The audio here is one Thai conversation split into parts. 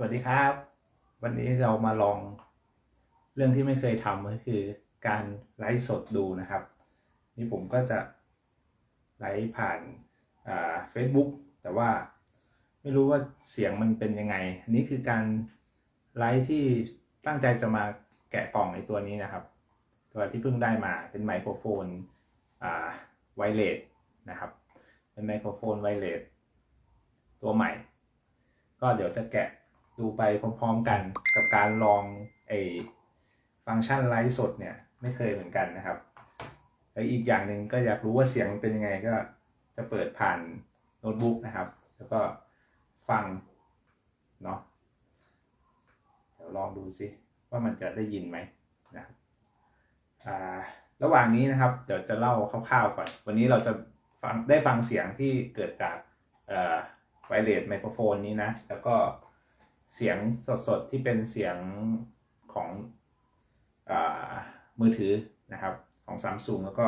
สวัสดีครับ วันนี้เรามาลองเรื่องที่ไม่เคยทำก็คือการไลฟ์สดดูนะครับ นี่ผมก็จะไลฟ์ผ่านเฟซบุ๊กแต่ว่าไม่รู้ว่าเสียงมันเป็นยังไง อันนี้คือการไลฟ์ที่ตั้งใจจะมาแกะกล่องในตัวนี้นะครับ ตัวที่เพิ่งได้มาเป็นไมโครโฟนไวเลสนะครับ เป็นไมโครโฟนไวเลสตัวใหม่ ก็เดี๋ยวจะแกะ ดูไปพร้อมๆกันกับการลองไอฟังก์ชันไลฟ์สดเนี่ยไม่เคยเหมือนกันนะครับแล้วอีกอย่างหนึ่งก็อยากรู้ว่าเสียงมันเป็นยังไงก็จะเปิดผ่านโน้ตบุ๊กนะครับ แล้วก็ฟังเนาะเดี๋ยวลองดูซิว่ามันจะได้ยินไหมนะครับอ่าระหว่างนี้นะครับ เดี๋ยวจะเล่าคร่าวๆก่อน วันนี้เราจะฟังได้ฟังเสียงที่เกิดจากเอ่อไวเลสไมโครโฟนนี้นะ แล้วก็ เสียงสดๆ ที่เป็นเสียงของอมือถือนะครับของ Samsung แล้วก็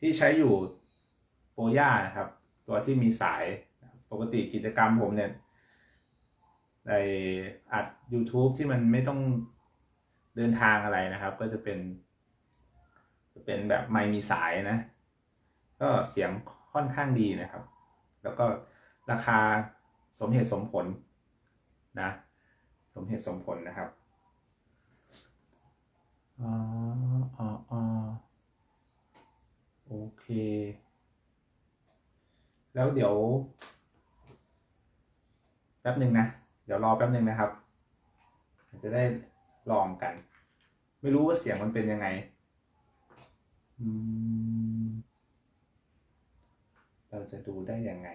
ที่ใช้อยู่โปรย่านะครับ ตัวที่มีสายปกติกิจกรรมผมเนี่ยในอัด YouTube ที่มันไม่ต้องเดินทางอะไรนะครับ ก็จะเป็นจะเป็นแบบไม่มีสายนะ ก็เสียงค่อนข้างดีนะครับ แล้วก็ราคาสมเหตุสมผลนะ มเหตุสมผลนะครับอ๋ออ๋ออโอเค แล้วเดี๋ยว แป๊บหนึ่งนะ เดี๋ยวรอแป๊บหนึ่งนะครับ จะได้ลองกัน ไม่รู้ว่าเสียงมันเป็นยังไง เราจะดูได้ยังไง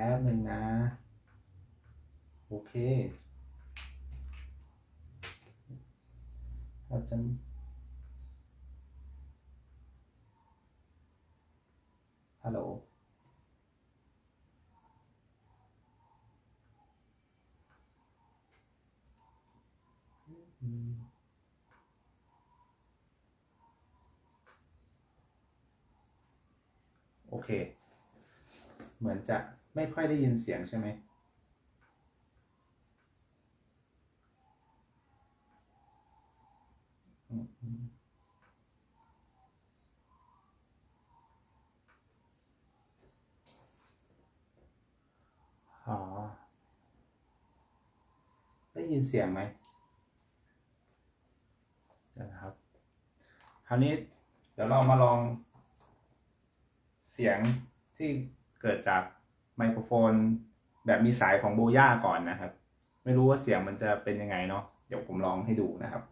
ป๊บหนึ่งนะ โอเคเราจะฮัลโหลโอเค เหมือนจะ ไม่ค่อยได้ยินเสียงใช่ไหมอืมอืมอ๋อ ได้ยินเสียงไหมเดี๋ยวนะครับ คราวนี้เดี๋ยวเรามาลองเสียงที่เกิดจาก ไมโครโฟน แบบมีสายของโบย่าก่อนนะครับ ไม่รู้ว่าเสียงมันจะเป็นยังไงเนาะเดี๋ยวผมลองให้ดูนะครับ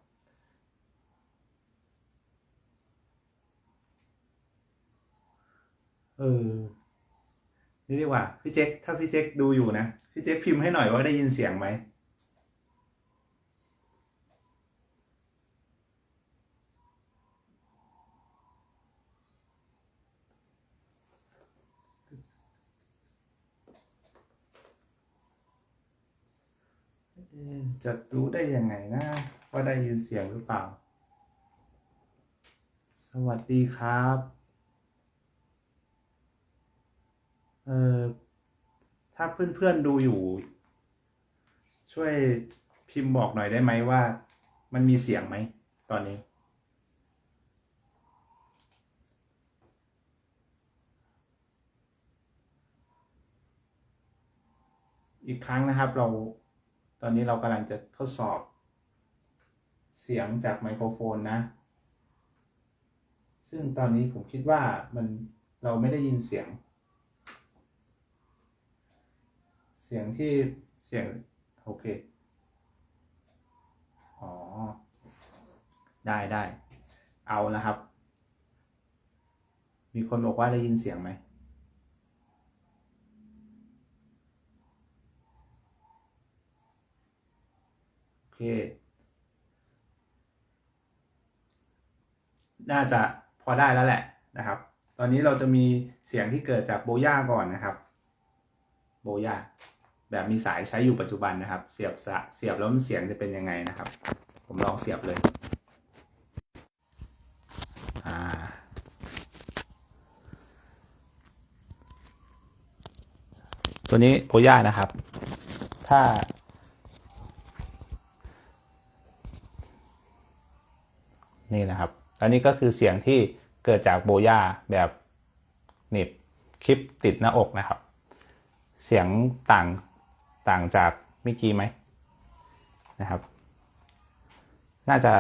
เออนี่ดีกว่าพี่เจ๊กถ้าพี่เจ๊กดูอยู่นะพี่เจ๊กพิมพ์ให้หน่อยว่าได้ยินเสียงไหม จะรู้ได้ยังไงนะ ว่าได้ยินเสียงหรือเปล่า สวัสดีครับ เออถ้าเพื่อนๆดูอยู่ ช่วยพิมพ์บอกหน่อยได้ไหมว่า มันมีเสียงไหมตอนนี้ อีกครั้งนะครับเรา ตอนนี้เรากำลังจะทดสอบ เสียงจากไมโครโฟนนะ ซึ่งตอนนี้ผมคิดว่ามันเราไม่ได้ยินเสียง เสียงที่เสียง โอเค อ๋อ ได้ได้ เอานะครับ มีคนบอกว่าได้ยินเสียงไหม ค น่าจะพอได้แล้วแหละนะครับ ตอนนี้เราจะมีเสียงที่เกิดจากโบย่าก่อนนะครับ โบย่าแบบมีสายใช้อยู่ปัจจุบันนะครับ เสียบเสียบแล้วมันเสียงจะเป็นยังไงนะครับ ผมลองเสียบเลยตัวนี้โบย่านะครับ ถ้า นี่นะครับ อันนี้ก็คือเสียงที่เกิดจากโบย่าแบบหนีบคลิปติดหน้าอกนะครับ เสียงต่างต่างจากเมื่อกี้ไหมนะครับ น่าจะ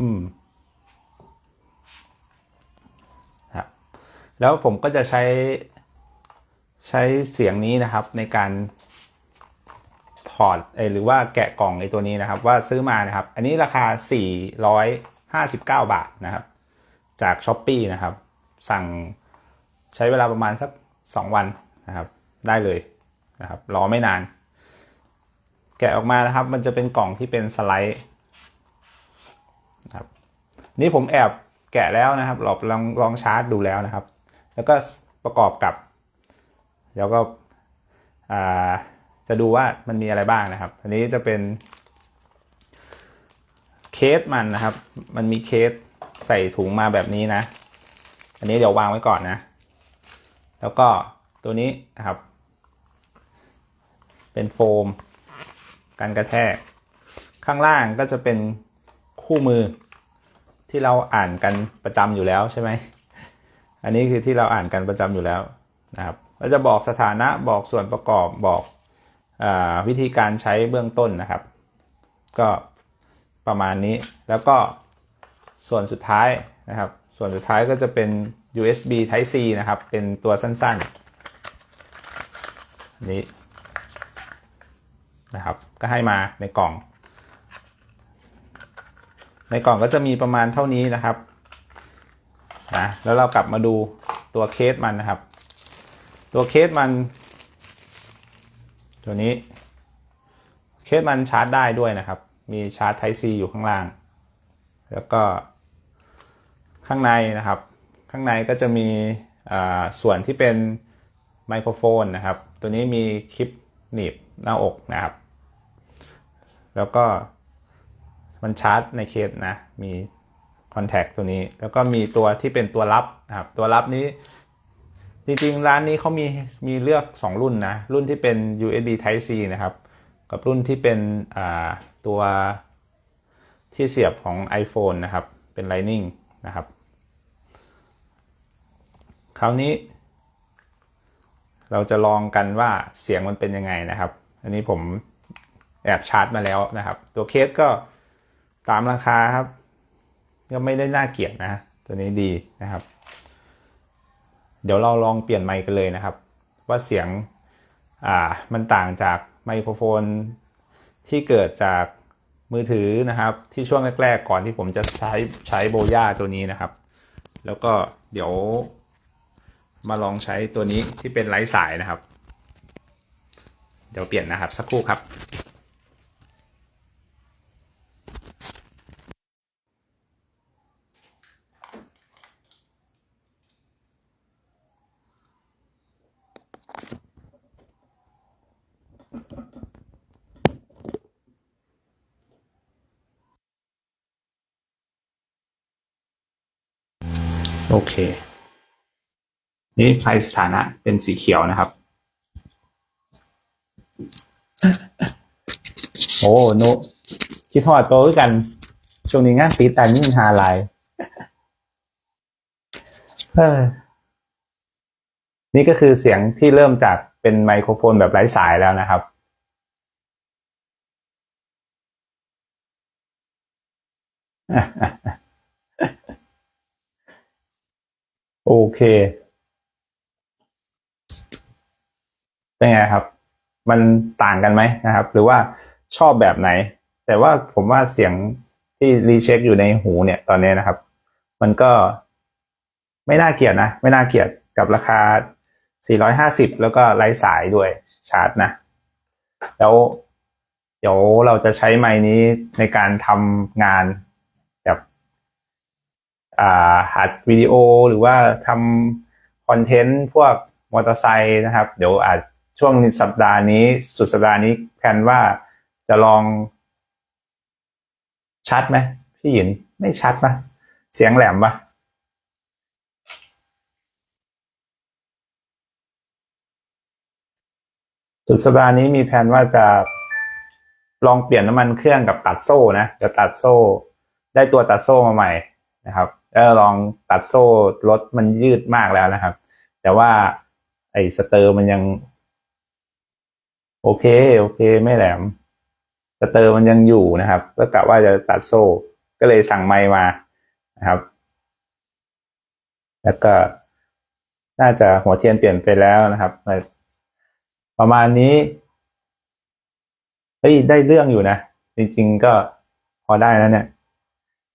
อืมครับแล้วผมก็จะใช้ใช้เสียงนี้นะครับในการ ถอดเอหรือว่าแกะกล่องในตัวนี้นะครับ ว่าซื้อมานะครับ อันนี้ราคา 459 บาทนะครับ จาก s h อ p e e นะครับ สั่งใช้เวลาประมาณสัก 2 วันนะครับ ได้เลยนะครับ รอไม่นาน แกะออกมานะครับ มันจะเป็นกล่องที่เป็นสไลด์นะครับนี่ผมแอบแกะแล้วนะครับลองลองลองชาร์จดูแล้วนะครับ แล้วก็ประกอบกับ แล้วก็อ่า จะดูว่ามันมีอะไรบ้างนะครับ อันนี้จะเป็นเคสมันนะครับ มันมีเคสใส่ถุงมาแบบนี้นะ อันนี้เดี๋ยววางไว้ก่อนนะ แล้วก็ตัวนี้นะครับ เป็นโฟมกันกระแทก ข้างล่างก็จะเป็นคู่มือที่เราอ่านกันประจำอยู่แล้วใช่ไหม อันนี้คือที่เราอ่านกันประจำอยู่แล้วนะครับ ก็จะบอกสถานะบอกส่วนประกอบบอก วิธีการใช้เบื้องต้นนะครับ ก็ประมาณนี้แล้วก็ส่วนสุดท้ายนะครับ ส่วนสุดท้ายก็จะเป็น USB Type C นะครับ เป็นตัวสั้นๆนนี้นะครับ ก็ให้มาในกล่อง ในกล่องก็จะมีประมาณเท่านี้นะครับนะแล้วเรากลับมาดูตัวเคสมันนะครับ ตัวเคสมัน ตัวนี้เคสมันชาร์จได้ด้วยนะครับ มีชาร์จ Type C อยู่ข้างล่าง แล้วก็ข้างในนะครับ ข้างในก็จะมีส่วนที่เป็นไมโครโฟนนะครับ ตัวนี้มีคลิปหนีบหน้าอกนะครับ แล้วก็มันชาร์จในเคสนะ มีคอนแทคตัวนี้ แล้วก็มีตัวที่เป็นตัวรับนะครับ ตัวรับนี้ จริงๆ ร้านนี้เขามีมีเลือก 2 รุ่นนะ รุ่นที่เป็น USB Type C นะครับ กับรุ่นที่เป็นตัวที่เสียบของ iPhone นะครับ เป็น Lightning นะครับ คราวนี้ เราจะลองกันว่าเสียงมันเป็นยังไงนะครับ อันนี้ผมแอบชาร์จมาแล้วนะครับ ตัวเคสก็ตามราคาครับ ก็ไม่ได้น่าเกลียดนะ ตัวนี้ดีนะครับ เดี๋ยวเราลองเปลี่ยนไมค์กันเลยนะครับ ว่าเสียงอ่ามันต่างจากไมโครโฟนที่เกิดจากมือถือนะครับ ที่ช่วงแรกๆก่อนที่ผมจะใช้ใช้โบย่าตัวนี้นะครับ แล้วก็เดี๋ยวมาลองใช้ตัวนี้ที่เป็นไร้สายนะครับ เดี๋ยวเปลี่ยนนะครับสักครู่ครับ โอเค นี่ไฟสถานะเป็นสีเขียวนะครับ โอ้โนคิดทอดโตด้วยกัน ช่วงนี้งานตีแต่นี่มันหาลายนี่ก็คือเสียงที่เริ่มจากเป็นไมโครโฟนแบบไร้สายแล้วนะครับ โอเค เป็นไงครับ มันต่างกันไหมนะครับ หรือว่าชอบแบบไหน แต่ว่าผมว่าเสียงที่รีเช็คอยู่ในหูเนี่ยตอนนี้นะครับ มันก็ไม่น่าเกลียดนะ ไม่น่าเกลียดกับราคา 450 แล้วก็ไร้สายด้วยชาร์จนะ แล้วเดี๋ยวเราจะใช้ไมค์นี้ในการทำงาน หัดวิดีโอหรือว่าทำคอนเทนต์พวกมอเตอร์ไซค์นะครับ เดี๋ยวอาจช่วงสัปดาห์นี้สุดสัปดาห์นี้แพนว่าจะลอง ชัดไหมพี่หยินไม่ชัดปะเสียงแหลมปะสุดสัปดาห์นี้มีแผนว่าจะลองเปลี่ยนน้ำมันเครื่องกับตัดโซ่นะจะตัดโซ่ ได้ตัวตัดโซ่มาใหม่ นะครับแล้วลองตัดโซ่รถมันยืดมากแล้วนะครับ แต่ว่าไอ้สเตอร์มันยัง โอเค โอเค ไม่แหลม สเตอร์มันยังอยู่นะครับ ก็กะว่าจะตัดโซ่ ก็เลยสั่งไม้มานะครับ แล้วก็น่าจะหัวเทียนเปลี่ยนไปแล้วนะครับ ประมาณนี้เฮ้ยได้เรื่องอยู่นะ จริง ๆ ก็พอได้แล้วเนี่ย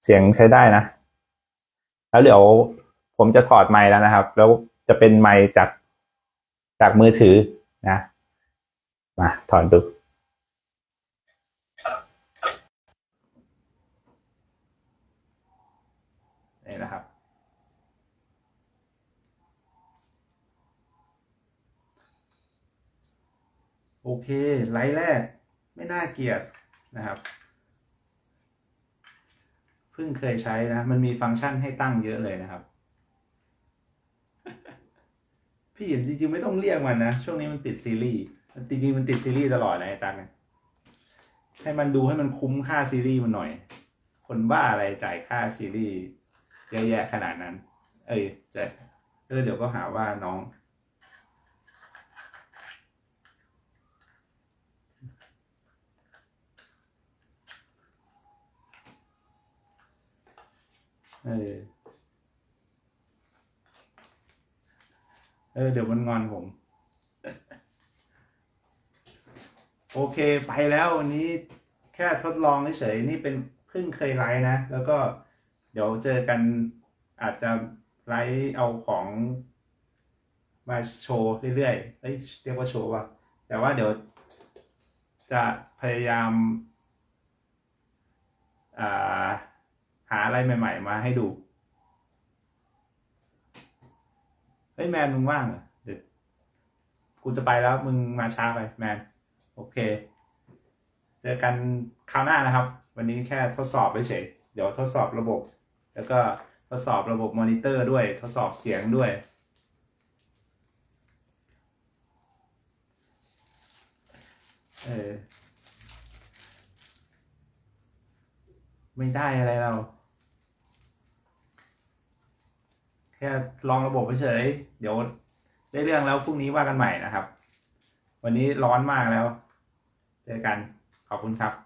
เสียงใช้ได้นะ แล้วเดี๋ยวผมจะถอดไมค์แล้วนะครับ แล้วจะเป็นไมค์จากจากมือถือนะ มาถอดดูนี่นะครับ โอเค ไลท์แรก ไม่น่าเกลียดนะครับ เพิ่งเคยใช้นะ มันมีฟังก์ชันให้ตั้งเยอะเลยนะครับ พี่หยินจริงๆไม่ต้องเรียกมันนะ ช่วงนี้มันติดซีรีส์จริงๆมันติดซีรีส์ตลอดนะไอ้ตังให้มันดูให้มันคุ้มค่าซีรีส์มันหน่อย คนบ้าอะไรจ่ายค่าซีรีส์เยอะแยะขนาดนั้น เอ้ยจะเออเดี๋ยวก็หาว่าน้อง เออ เออ เดี๋ยวมันงอนผม โอเคไปแล้ววันนี้แค่ทดลองเฉยๆนี่เป็นเพิ่งเคยไลฟ์นะ แล้วก็เดี๋ยวเจอกันอาจจะไลฟ์เอาของมาโชว์เรื่อยๆเอ้ยเรียกว่าโชว์ว่ะแต่ว่าเดี๋ยวจะพยายาม อ่า หาอะไรใหม่ ๆ มาให้ดู เฮ้ยแมนมึงว่างเหรอเดี๋ยวกูจะไปแล้วมึงมาช้าไปแมน โอเค เจอกันคราวหน้านะครับ วันนี้แค่ทดสอบเฉย เดี๋ยวทดสอบระบบ แล้วก็ทดสอบระบบมอนิเตอร์ด้วย ทดสอบเสียงด้วยเออ ไม่ได้อะไรเรา แค่ลองระบบเฉยๆเดี๋ยวได้เรื่องแล้วพรุ่งนี้ว่ากันใหม่นะครับ วันนี้ร้อนมากแล้ว เจอกัน ขอบคุณครับ